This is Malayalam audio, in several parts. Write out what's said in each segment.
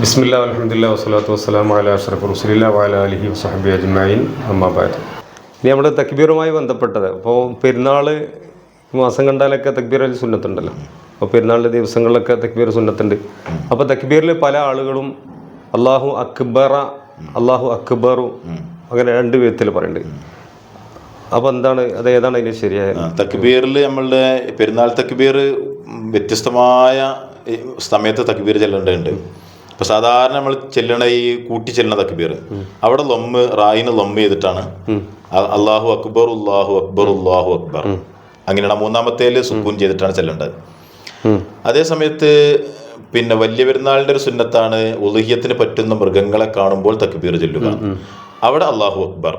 ബിസ്മില്ല അലഹമ്മദില്ല വസ്സലാത്തു വസ്സലാം അല അഷ്റഫ് റുസലില്ല വാല അലഹി വസഹബി അജ്മായിൻ അമ്മാബാദ് ഇനി നമ്മുടെ തക്ബീറുമായി ബന്ധപ്പെട്ടത്. അപ്പോൾ പെരുന്നാൾ മാസം കണ്ടാലൊക്കെ തക്ബീർ അലി സുന്നത്തുണ്ടല്ലോ. അപ്പോൾ പെരുന്നാളിന്റെ ദിവസങ്ങളിലൊക്കെ തക്ബീർ സുന്നത്തുണ്ട്. അപ്പോൾ തക്ബീറിൽ പല ആളുകളും അള്ളാഹു അക്ബറ അള്ളാഹു അക്ബറു അങ്ങനെ രണ്ട് വിധത്തിൽ പറയുന്നുണ്ട് അപ്പോൾ എന്താണ് അത് ഏതാണ് അതിന് ശരിയായ തക്ബീറിൽ നമ്മളുടെ പെരുന്നാൾ തക്ബീർ വ്യത്യസ്തമായ സമയത്ത് തക്ബീർ ചെല്ലേണ്ടതുണ്ട്. ഇപ്പൊ സാധാരണ നമ്മൾ ചെല്ലണ ഈ കൂട്ടി ചെല്ലണ തക്ബീർ. അവിടെ ലൊമ്മ് റായിന് ലൊമ്മ് ചെയ്തിട്ടാണ്. അള്ളാഹു അക്ബർ ഉള്ളാഹു അക്ബർ ഉള്ളാഹു അക്ബർ. അങ്ങനെയാണ് മൂന്നാമത്തേൽ സുക്കൂൻ ചെയ്തിട്ടാണ് ചെല്ലേണ്ടത്. അതേ സമയത്ത് പിന്നെ വലിയ പെരുന്നാളിന്റെ ഒരു സുന്നത്താണ് ഉലഹ്യത്തിന് പറ്റുന്ന മൃഗങ്ങളെ കാണുമ്പോൾ തക്ബീർ ചൊല്ലുക. അവിടെ അള്ളാഹു അക്ബർ.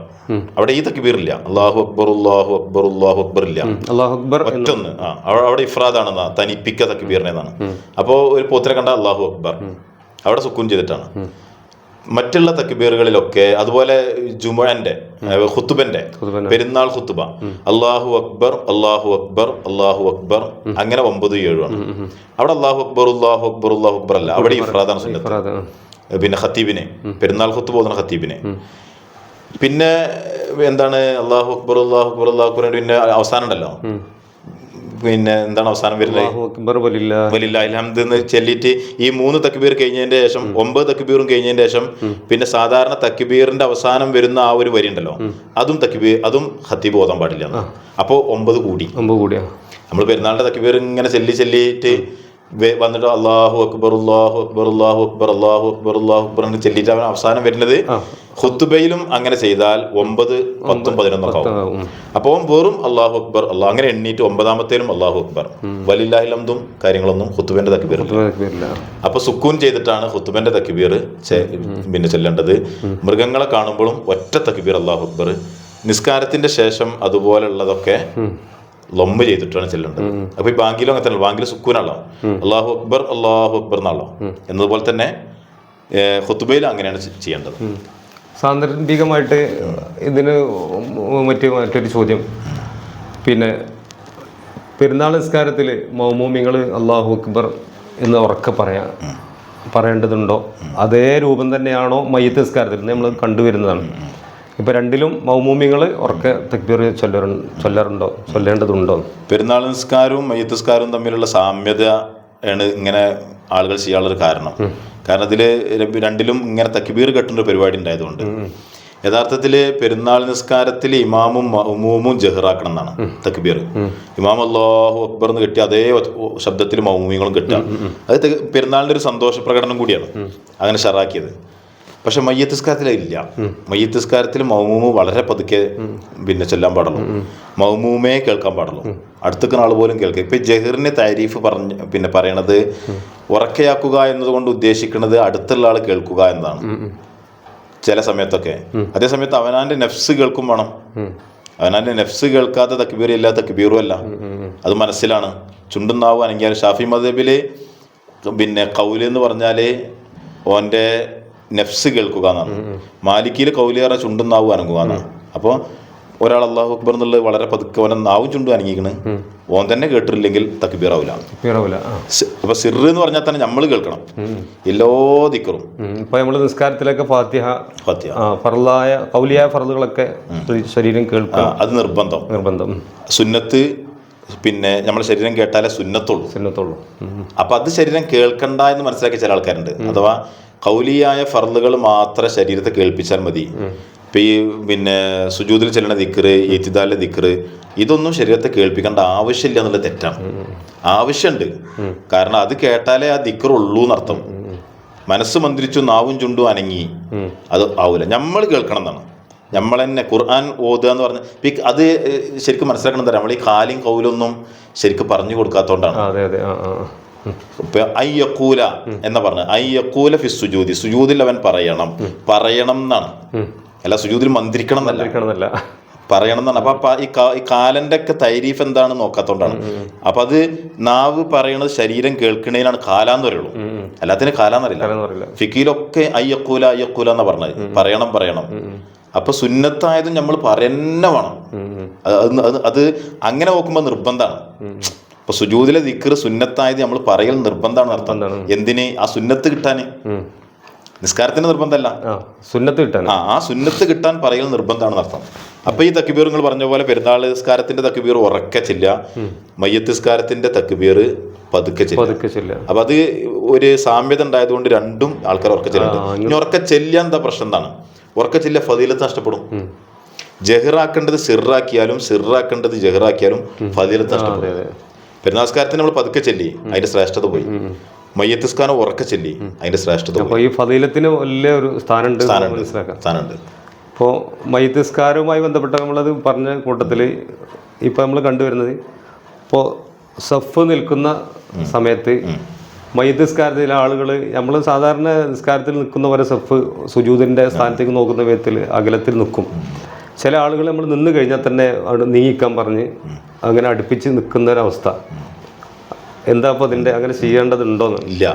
അവിടെ ഈ തക്ബീർ ഇല്ല അള്ളാഹു അക്ബർ അള്ളാഹു അക്ബർ അള്ളാഹു അക്ബർ ഇല്ല. അള്ളാഹു അക്ബർ ഒറ്റൊന്ന് ആ അവിടെ ഇഫ്രാദാണെന്നാ തനിപ്പിക്ക തക്ബീറിനെന്നാണ്. അപ്പോൾ ഒരു പോത്തിനെ കണ്ട അള്ളാഹു അക്ബർ. അവിടെ സുക്കൂൻ ചെയ്തിട്ടാണ്. മറ്റുള്ള തക്ബീറുകളിലൊക്കെ അതുപോലെ ജുമുഅന്റെ ഖുത്തുബന്റെ പെരുന്നാൾ ഖുത്തുബ അള്ളാഹു അക്ബർ അള്ളാഹു അക്ബർ അള്ളാഹു അക്ബർ അങ്ങനെ ഒമ്പത് ഏഴുമാണ് അവിടെ അള്ളാഹു അക്ബർ അള്ളാഹു അക്ബർ അള്ളാഹു അക്ബർ അല്ല. അവിടെ ഇഫ്രാദാണ് സുന്നത്ത്. പിന്നെ ഖത്തീബിനെ. പെരുന്നാൾ ഖുത്ത് പോകുന്ന ഖത്തീബിനെ. പിന്നെ എന്താണ് അള്ളാഹു അക്ബർ അള്ളാഹു അക്ബർ അള്ളാഹു അക്ബർ പിന്നെ അവസാനം ഉണ്ടല്ലോ. പിന്നെ എന്താണ് അവസാനം വരുന്നത്? വലില്ല. എന്ന് ചൊല്ലിയിട്ട് ഈ മൂന്ന് തക്ബീർ കഴിഞ്ഞതിന്റെ ശേഷം ഒമ്പത് തക്ബീറും കഴിഞ്ഞതിന്റെ ശേഷം പിന്നെ സാധാരണ തക്ബീറിന്റെ അവസാനം വരുന്ന ആ ഒരു വരി ഉണ്ടല്ലോ. അതും തക്ബീർ അതും ഹത്തീബ് ഓതാൻ പാടില്ല അപ്പോൾ ഒമ്പത് കൂടി. ഒമ്പത് കൂടിയാ. നമ്മൾ പെരുന്നാളിന്റെ തക്ബീർ ഇങ്ങനെ ചെല്ലി ചെല്ലിയിട്ട് വന്നിട്ട് അള്ളാഹു അക്ബർ അള്ളാഹു അക്ബർ അള്ളാഹു അക്ബർ അള്ളാഹു അക്ബർ അള്ളാഹു അക്ബർ എന്ന് ചെല്ലിയിട്ട് അവൻ അവസാനം വരുന്നത് ഹുത്തുബയിലും അങ്ങനെ ചെയ്താൽ ഒമ്പത് പത്തും പതിനൊന്നൊക്കെ ആവും. അപ്പോൾ വെറും അള്ളാഹു അക്ബർ അള്ളാഹ് അങ്ങനെ എണ്ണീറ്റ് ഒമ്പതാമത്തേലും അള്ളാഹു അക്ബർ. വലില്ലാഹിലും കാര്യങ്ങളൊന്നും ഹുത്തുബന്റെ തക്ബീർ അപ്പൊ സുക്കൂൻ ചെയ്തിട്ടാണ് ഹുത്തുബന്റെ തക്ബീർ പിന്നെ ചെല്ലേണ്ടത്. മൃഗങ്ങളെ കാണുമ്പോഴും ഒറ്റ തക്ബീർ അള്ളാഹു അക്ബർ. നിസ്കാരത്തിന്റെ ശേഷം അതുപോലുള്ളതൊക്കെ ലൊമ്പ് ചെയ്തിട്ടാണ് ചെല്ലേണ്ടത്. അപ്പൊ ഈ ബാങ്കിലും അങ്ങനെ തന്നെ ബാങ്കിൽ സുക്കൂനാണല്ലോ. അള്ളാഹു അക്ബർ അള്ളാഹു അക്ബർ എന്നാണല്ലോ. എന്നതുപോലെ തന്നെ ഹുത്തുബയിൽ അങ്ങനെയാണ് ചെയ്യേണ്ടത്. സാന്ദർഭികമായിട്ട് ഇതിന് മറ്റു മറ്റൊരു ചോദ്യം. പിന്നെ പെരുന്നാൾ നിസ്കാരത്തിൽ മൗമൂമിങ്ങൾ അള്ളാഹു അക്ബർ എന്ന് ഉറക്കെ പറയാം പറയേണ്ടതുണ്ടോ? അതേ രൂപം തന്നെയാണോ മയ്യത്ത് നിസ്കാരത്തിൽ? നമ്മൾ കണ്ടുവരുന്നതാണ്. ഇപ്പം രണ്ടിലും മൗമൂമിങ്ങൾ ഉറക്കെ തക്ബീർ ചൊല്ലറ ചൊല്ലാറുണ്ടോ ചൊല്ലേണ്ടതുണ്ടോ? പെരുന്നാൾ നിസ്കാരവും മയ്യത്തുസ്കാരവും തമ്മിലുള്ള സാമ്യത ആണ് ഇങ്ങനെ ആളുകൾ ചെയ്യാനുള്ളൊരു കാരണം. കാരണം ഇതിൽ രണ്ടിലും ഇങ്ങനെ തക്ബീർ കെട്ടുന്ന ഒരു പരിപാടി ഉണ്ടായതുകൊണ്ട്. യഥാർത്ഥത്തിൽ പെരുന്നാൾ നിസ്കാരത്തിൽ ഇമാമും മൗമൂമും ജഹറാക്കണം എന്നാണ് തക്ബീർ. ഇമാം അള്ളാഹു അക്ബർ എന്ന് കിട്ടിയ അതേ ശബ്ദത്തിൽ മൗമൂമികളും കിട്ടുക. അത് പെരുന്നാളിന്റെ ഒരു സന്തോഷ പ്രകടനം കൂടിയാണ്. അങ്ങനെ ഷറാക്കിയത്. പക്ഷെ മയ്യത്ത് നിസ്കാരത്തിൽ ഇല്ല. മയ്യത്ത് നിസ്കാരത്തിൽ മൗമൂമ് വളരെ പതുക്കെ പിന്നെ ചെല്ലാൻ പാടുള്ളൂ. മൗമൂമേ കേൾക്കാൻ പാടുള്ളൂ. അടുത്തുക്കുന്ന ആൾ പോലും കേൾക്കുക ഇപ്പൊ ജഹറിനെ താരീഫ് പറഞ്ഞ് പിന്നെ പറയണത് ഉറക്കയാക്കുക എന്നതുകൊണ്ട് ഉദ്ദേശിക്കുന്നത് അടുത്തുള്ള ആൾ കേൾക്കുക എന്നതാണ്. ചില സമയത്തൊക്കെ. അതേസമയത്ത് അവനാന്റെ നെഫ്സ് കേൾക്കും വേണം. അവനാന്റെ നെഫ്സ് കേൾക്കാത്ത തക്ബീർ ഇല്ല തക്ബീറും അല്ല. അത് മനസ്സിലാണ്. ചുണ്ടുന്നാവുക അല്ലെങ്കിൽ ഷാഫി മദബിൽ പിന്നെ കൗൽ എന്ന് പറഞ്ഞാൽ ഓന്റെ നെഫ്സ് കേൾക്കുക എന്നാണ്. മാലിക്കിയിൽ കൗൽ പറഞ്ഞ ചുണ്ടും നാവും അനങ്ങുക എന്നാണ് അപ്പോൾ ഒരാൾ അള്ളാഹു അക്ബർ എന്നുള്ളത് വളരെ പതുക്കെ ഓനെ നാവും ചുണ്ടും അനങ്ങിക്കണ്. ഓൻ തന്നെ കേട്ടിട്ടില്ലെങ്കിൽ തക്ബീർ ആവില്ല അപ്പൊ സിറ് എന്ന് പറഞ്ഞാൽ തന്നെ നമ്മൾ കേൾക്കണം. എല്ലാ ദിക്കറും ഇപ്പൊ നമ്മൾ നിസ്കാരത്തിലൊക്കെ ഫാത്തിഹ ഫാത്തിഹ. ഫറലായ കൗലിയായ ഫറലുകളൊക്കെ ശരീരം കേൾക്കുക. അത് നിർബന്ധം. നിർബന്ധം. സുന്നത്ത് പിന്നെ നമ്മുടെ ശരീരം കേട്ടാലേ സുന്നത്തുള്ളൂ. സുന്നത്തുള്ളൂ. അപ്പൊ അത് ശരീരം കേൾക്കണ്ട എന്ന് മനസ്സിലാക്കിയ ചില ആൾക്കാരുണ്ട്. അഥവാ കൗലിയായ ഫർദുകൾ മാത്രം ശരീരത്തെ കേൾപ്പിച്ചാൽ മതി. ഇപ്പൊ ഈ പിന്നെ സുജൂതിൽ ചെല്ലണ ദിക്കറ് ഏത്തിദാലിലെ ദിക്കറ് ഇതൊന്നും ശരീരത്തെ കേൾപ്പിക്കേണ്ട ആവശ്യമില്ല എന്നുള്ള തെറ്റാണ്. ആവശ്യമുണ്ട് കാരണം അത് കേട്ടാലേ ആ ദിക്കർ ഉള്ളൂ എന്നർത്ഥം. മനസ്സ് മന്ത്രിച്ചു നാവും ചുണ്ടും അനങ്ങി. അത് ആവൂല. നമ്മൾ കേൾക്കണം എന്നാണ്. നമ്മൾ തന്നെ ഖുർആൻ ഓതുക എന്ന് പറഞ്ഞ അത് ശരിക്കും മനസ്സിലാക്കണം എന്താ? നമ്മൾ ഈ കാലും കൗലൊന്നും ശരിക്കും പറഞ്ഞു കൊടുക്കാത്തോണ്ടാണ് അയ്യക്കൂല എന്ന് പറഞ്ഞ? അയ്യക്കൂല ഫി സുജൂതി സുജൂതിൽ അവൻ പറയണം. പറയണം എന്നാണ്. അല്ല സുജൂതിൽ മന്ത്രിക്കണം എന്നല്ല പറയണം എന്നാണ്. അപ്പൊ ഈ കാലന്റെ ഒക്കെ തൈരീഫ് എന്താണ് നോക്കാത്തോണ്ടാണ്. അപ്പൊ അത് നാവ് പറയണത് ശരീരം കേൾക്കണേലാണ് കാലാന്ന് പറയുള്ളൂ. അല്ലാത്തിന് കാലാന്നറിയില്ല. ഫിക്കിയിലൊക്കെ അയ്യക്കൂല അയ്യക്കൂല എന്നാ പറഞ്ഞത് പറയണം പറയണം. അപ്പൊ സുന്നത്തായതും നമ്മൾ പറയന്നെ വേണം. അത് അങ്ങനെ നോക്കുമ്പോൾ നിർബന്ധമാണ് അപ്പൊ സുജൂതിലെ ദിക്കർ സുന്നത്തായത് നമ്മൾ പറയൽ നിർബന്ധമാണ് അർത്ഥം. എന്തിനെ? ആ സുന്നത്ത് കിട്ടാന്. നിസ്കാരത്തിന്റെ നിസ്കാരത്തിന് നിർബന്ധമല്ല. സുന്നത്ത് കിട്ടാൻ ആ സുന്നത്ത് കിട്ടാൻ പറയൽ നിർബന്ധമാണ് അർത്ഥം. അപ്പൊ ഈ തക്കുബീർ നിങ്ങൾ പറഞ്ഞ പോലെ പെരുന്നാൾ നിസ്കാരത്തിന്റെ തക്കുബീർ ഉറക്കെ ചെല്ല മയ്യത്ത് നിസ്കാരത്തിന്റെ തക്കുബീർ പതുക്കെ ചെല്ല അപ്പൊ അത് ഒരു സാമ്യത ഉണ്ടായതുകൊണ്ട് രണ്ടും ആൾക്കാർ ഉറക്കെ ചെല്ലുന്നുണ്ട്. ഇനി ഉറക്കെ ചെല്ലാൻ എന്താ പ്രശ്നം എന്താണ്? ഉറക്കെ ചെല്ലിയ ഫതിലത്ത് നഷ്ടപ്പെടും. ജഹിറാക്കേണ്ടത് സിറാക്കിയാലും സിറാക്കേണ്ടത് ജഹിറാക്കിയാലും ഫതിലത്ത് നഷ്ടപ്പെടും. പെരുന്നാസ്കാരത്തിന് നമ്മൾ പതുക്കെ ചെല്ലി. അതിന്റെ ശ്രേഷ്ഠത പോയി. മയ്യത്തിസ്കാരം ഉറക്കെ ചെല്ലി. അതിന്റെ ശ്രേഷ്ഠത അപ്പോൾ ഈ ഫതീലത്തിന് വലിയ ഒരു സ്ഥാനമുണ്ട് മനസ്സിലാക്കാം. സ്ഥാനമുണ്ട്. ഇപ്പോൾ മയ്യത്തിസ്കാരവുമായി ബന്ധപ്പെട്ട നമ്മളത് പറഞ്ഞ കൂട്ടത്തിൽ ഇപ്പോൾ നമ്മൾ കണ്ടുവരുന്നത് ഇപ്പോൾ സഫ് നിൽക്കുന്ന സമയത്ത് മയ്യത്തിസ്കാരത്തിലെ ആളുകൾ നമ്മൾ സാധാരണ നിസ്കാരത്തിൽ നിൽക്കുന്ന പോലെ സഫ് സുജൂതിന്റെ സ്ഥാനത്തേക്ക് നോക്കുന്ന വിധത്തിൽ അകലത്തിൽ നിൽക്കും. ചില ആളുകൾ നമ്മൾ നിന്ന് കഴിഞ്ഞാൽ തന്നെ അവിടെ നീങ്ങിക്കാൻ പറഞ്ഞ് അങ്ങനെ അടുപ്പിച്ച് നിൽക്കുന്ന ഒരവസ്ഥ എന്താ അപ്പോൾ അതിന്റെ? അങ്ങനെ ചെയ്യേണ്ടതുണ്ടോ ഇല്ല.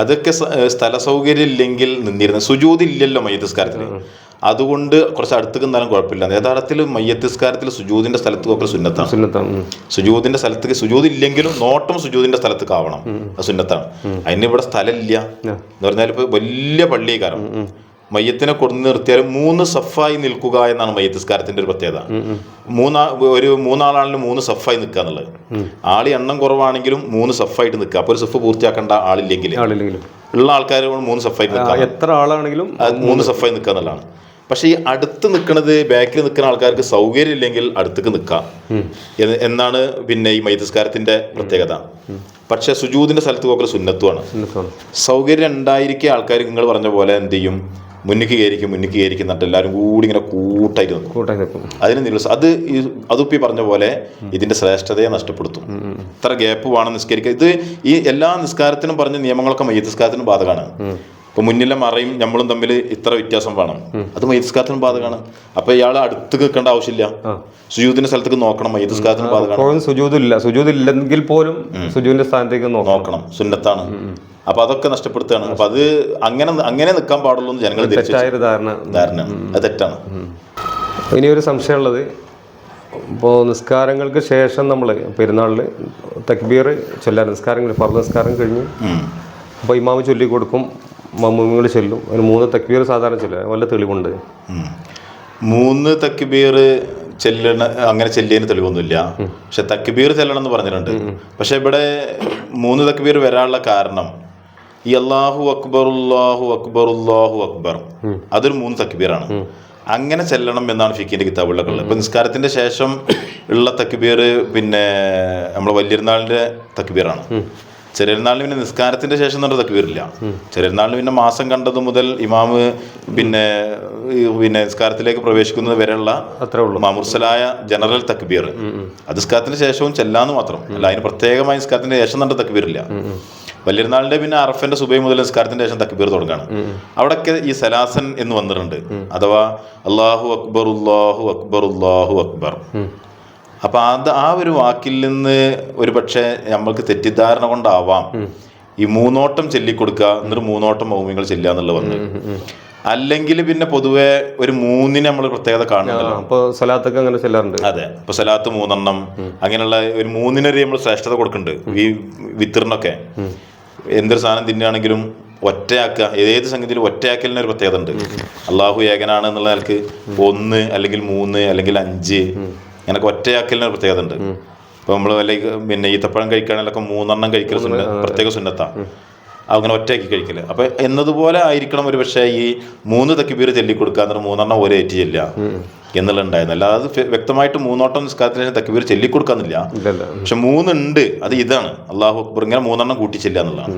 അതൊക്കെ സ്ഥല സൗകര്യം ഇല്ലെങ്കിൽ നിന്നിരുന്ന സുജൂതി ഇല്ലല്ലോ മയ്യത്തിസ്കാരത്തിന് അതുകൊണ്ട് കുറച്ച് അടുത്ത് നിന്നാലും കുഴപ്പമില്ല. യഥാർത്ഥത്തിൽ മയ്യത്തിസ്കാരത്തിൽ സുജൂതിന്റെ സ്ഥലത്ത് ഒക്കെ സുന്നത്താണ്. സുന്നത്താണ്. സുജൂതിന്റെ സ്ഥലത്തേക്ക് സുജൂത് ഇല്ലെങ്കിലും നോട്ടം സുജൂതിന്റെ സ്ഥലത്തേക്ക് ആവണം. അത് സുന്നത്താണ്. അതിന് ഇവിടെ സ്ഥലമില്ല. എന്ന് പറഞ്ഞാൽ ഇപ്പോൾ വലിയ പള്ളി കാരണം മയ്യത്തിനെ കൊണ്ടു നിർത്തിയാൽ മൂന്ന് സഫായി നിൽക്കുക എന്നാണ് മയ്യത്തിസ്കാരത്തിന്റെ ഒരു പ്രത്യേകത. മൂന്നാ ഒരു മൂന്നാളാണെങ്കിലും മൂന്ന് സഫായി നിൽക്കുക എന്നുള്ളത്. ആളി എണ്ണം കുറവാണെങ്കിലും മൂന്ന് സഫായിട്ട് നിൽക്കുക. അപ്പൊ ഒരു സഫ് പൂർത്തിയാക്കേണ്ട ആളില്ലെങ്കിൽ. ഉള്ള ആൾക്കാർ മൂന്ന് സഫായി നിൽക്കുക. എത്ര ആളാണെങ്കിലും മൂന്ന് സഫായി നിൽക്കുക എന്നുള്ളതാണ്. പക്ഷെ ഈ അടുത്ത് നിൽക്കുന്നത് ബാക്കിൽ നിൽക്കുന്ന ആൾക്കാർക്ക് സൗകര്യം ഇല്ലെങ്കിൽ അടുത്തേക്ക് നിൽക്കാം എന്ന് എന്നാണ് പിന്നെ ഈ മൈതസ്കാരത്തിന്റെ പ്രത്യേകത. പക്ഷെ സുജൂദിന്റെ സ്ഥലത്ത് പോക്കൽ സുന്നത്തുമാണ് സൗകര്യം ഉണ്ടായിരിക്കെ ആൾക്കാർ നിങ്ങൾ പറഞ്ഞ പോലെ എന്ത് ചെയ്യും? മുന്നിക്ക് കയറിക്കും മുന്നിക്ക് കയറിക്കും എന്നിട്ട് എല്ലാവരും കൂടി ഇങ്ങനെ കൂട്ടായിട്ട് നിൽക്കും കൂട്ടായി നിൽക്കും അതിന് നിരസ് അത് ഈ അതുപ്പി പറഞ്ഞ പോലെ ഇതിന്റെ ശ്രേഷ്ഠതയെ നഷ്ടപ്പെടുത്തും. ഇത്ര ഗ്യാപ്പ് വേണം നിസ്കരിക്കുക ഇത് ഈ എല്ലാ നിസ്കാരത്തിനും പറഞ്ഞ നിയമങ്ങളൊക്കെ മയ്യത്ത് നിസ്കാരത്തിനും ബാധകമാണ്. ഇപ്പൊ മുന്നിലെ മറയും നമ്മളും തമ്മിൽ ഇത്ര വ്യത്യാസം വേണം. അത് മൈതസ്കാരത്തിന് ബാധകമാണ് അപ്പൊ ഇയാൾ അടുത്ത് നിൽക്കേണ്ട ആവശ്യമില്ല. സുജൂദിന്റെ സ്ഥലത്തേക്ക് നോക്കണം മൈതസ്കാരത്തിന് ബാധകമാണ് സുജൂദില്ല. സുജൂദില്ലെങ്കിൽ പോലും സുജൂദിന്റെ സ്ഥാനത്തേക്ക് നോക്കണം. സുന്നത്താണ്. അപ്പൊ അതൊക്കെ നഷ്ടപ്പെടുത്തുകയാണ്. അപ്പൊ അത് അങ്ങനെ അങ്ങനെ നിൽക്കാൻ പാടുള്ളൂ എന്ന് ജനങ്ങൾ ധാരണ. ധാരണ അത് തെറ്റാണ്. ഇനി ഒരു സംശയമുള്ളത്. ഇപ്പോൾ നിസ്കാരങ്ങൾക്ക് ശേഷം നമ്മൾ പെരുന്നാളിൽ തക്ബീർ ചൊല്ലാൻ നിസ്കാരങ്ങൾ പറഞ്ഞ നിസ്കാരം കഴിഞ്ഞു അപ്പോൾ ഇമാമ് ചൊല്ലി കൊടുക്കും മമ്മൂമികൾ ചൊല്ലും. ഒരു മൂന്ന് തക്ബീർ സാധാരണ ചൊല്ലുക. വല്ല തെളിവുണ്ട്. മൂന്ന് തക്ബീർ ചെല്ലണ അങ്ങനെ ചെല്ലിയതിന് തെളിവൊന്നുമില്ല. പക്ഷെ തക്ബീർ ചെല്ലണം എന്ന് പറഞ്ഞിട്ടുണ്ട്. പക്ഷെ ഇവിടെ മൂന്ന് തക്ബീർ വരാനുള്ള കാരണം ഈ അള്ളാഹു അക്ബർ അള്ളാഹു അക്ബർ അള്ളാഹു അക്ബർ. അതൊരു മൂന്ന് തക്ബീറാണ്. അങ്ങനെ ചെല്ലണം എന്നാണ് ഫിക്കിന്റെ കിതാബുകളിലൊക്കെ ഉള്ളത്. ഇപ്പൊ നിസ്കാരത്തിന്റെ ശേഷം ഉള്ള തക്ബീർ പിന്നെ നമ്മളെ വല്യരുന്നാളിന്റെ തക്ബീറാണ്. ചെറിയനാളിന് പിന്നെ നിസ്കാരത്തിന്റെ ശേഷം തന്നെ തക്ബീറില്ല ചെറിയനാളിന് പിന്നെ മാസം കണ്ടത് മുതൽ ഇമാമ് പിന്നെ പിന്നെ നിസ്കാരത്തിലേക്ക് പ്രവേശിക്കുന്നത് വരെയുള്ള അത്രേ ഉള്ളൂ. മാമുർസലായ ജനറൽ തക്ബീർ. അത് നിസ്കാരത്തിന് ശേഷവും ചെല്ലാന്ന് മാത്രം. അല്ല അതിന് പ്രത്യേകമായി നിസ്കാരത്തിന്റെ ശേഷം തന്നെ തക്ബീറില്ല വലിയൊരുനാളിന്റെ പിന്നെ അറഫന്റെ സുബൈ മുതൽ നിസ്കാരത്തിന്റെ ശേഷം തക്ബീർ തുടങ്ങാണ്. അവിടെയൊക്കെ ഈ സലാസൻ എന്ന് വന്നിട്ടുണ്ട്. അഥവാ അള്ളാഹു അക്ബർ അള്ളാഹു അക്ബർ. അള്ളാഹു അക്ബർ അപ്പൊ അത് ആ ഒരു വാക്കിൽ നിന്ന് ഒരു പക്ഷേ നമ്മൾക്ക് തെറ്റിദ്ധാരണ കൊണ്ടാവാം. ഈ മൂന്നോട്ടം ചൊല്ലിക്കൊടുക്കുക എന്നിട്ട് മൂന്നോട്ടം ഭൂമികൾ ചെല്ലുക എന്നുള്ളത് വന്ന്. അല്ലെങ്കിൽ പിന്നെ പൊതുവെ ഒരു മൂന്നിന് നമ്മൾ പ്രത്യേകത കാണുന്നുണ്ട് അപ്പോൾ സ്വലാത്തൊക്കെ അങ്ങനെ ചെല്ലാറുണ്ട്. അതെ. ഇപ്പൊ സലാത്ത് മൂന്നെണ്ണം അങ്ങനെയുള്ള ഒരു മൂന്നിനൊരു നമ്മൾ ശ്രേഷ്ഠത കൊടുക്കുന്നുണ്ട്. ഈ വിത്തറിനൊക്കെ. എന്തൊരു സാധനം തിന്നുകയാണെങ്കിലും ഒറ്റയാക്കുക ഏത് സംഗതിയിലും ഒറ്റയാക്കലിന് ഒരു പ്രത്യേകത ഉണ്ട്. അള്ളാഹു ഏകനാണ് എന്നുള്ള നിലയ്ക്ക് ഒന്ന് അല്ലെങ്കിൽ മൂന്ന് അല്ലെങ്കിൽ അഞ്ച് അങ്ങനൊക്കെ ഒറ്റയാക്കലിന് ഒരു പ്രത്യേകത ഉണ്ട്. ഇപ്പൊ നമ്മൾ വല്ല പിന്നെ ഈത്തപ്പഴം കഴിക്കുകയാണെങ്കിലൊക്കെ മൂന്നെണ്ണം കഴിക്കൽ സുന്ന പ്രത്യേക സുന്നത്താ. അങ്ങനെ ഒറ്റയാക്കി കഴിക്കൽ. അപ്പൊ എന്നതുപോലെ ആയിരിക്കണം ഒരു പക്ഷേ ഈ മൂന്ന് തക്കിബീർ ചൊല്ലിക്കൊടുക്കുക എന്നിട്ട് മൂന്നെണ്ണം ഒരേ ഏറ്റ് ചെല്ലുക എന്നുള്ള ഉണ്ടായിരുന്നു. അല്ലാതെ അത് വ്യക്തമായിട്ട് മൂന്നോട്ടം നിസ്കാരത്തിന് ശേഷം തക്കിബീർ ചൊല്ലിക്കൊടുക്കാന്നില്ല. പക്ഷെ മൂന്നുണ്ട്. അത് ഇതാണ്. അള്ളാഹു അക്ബർ ഇങ്ങനെ മൂന്നെണ്ണം കൂട്ടി ചെല്ലുക എന്നുള്ളതാണ്.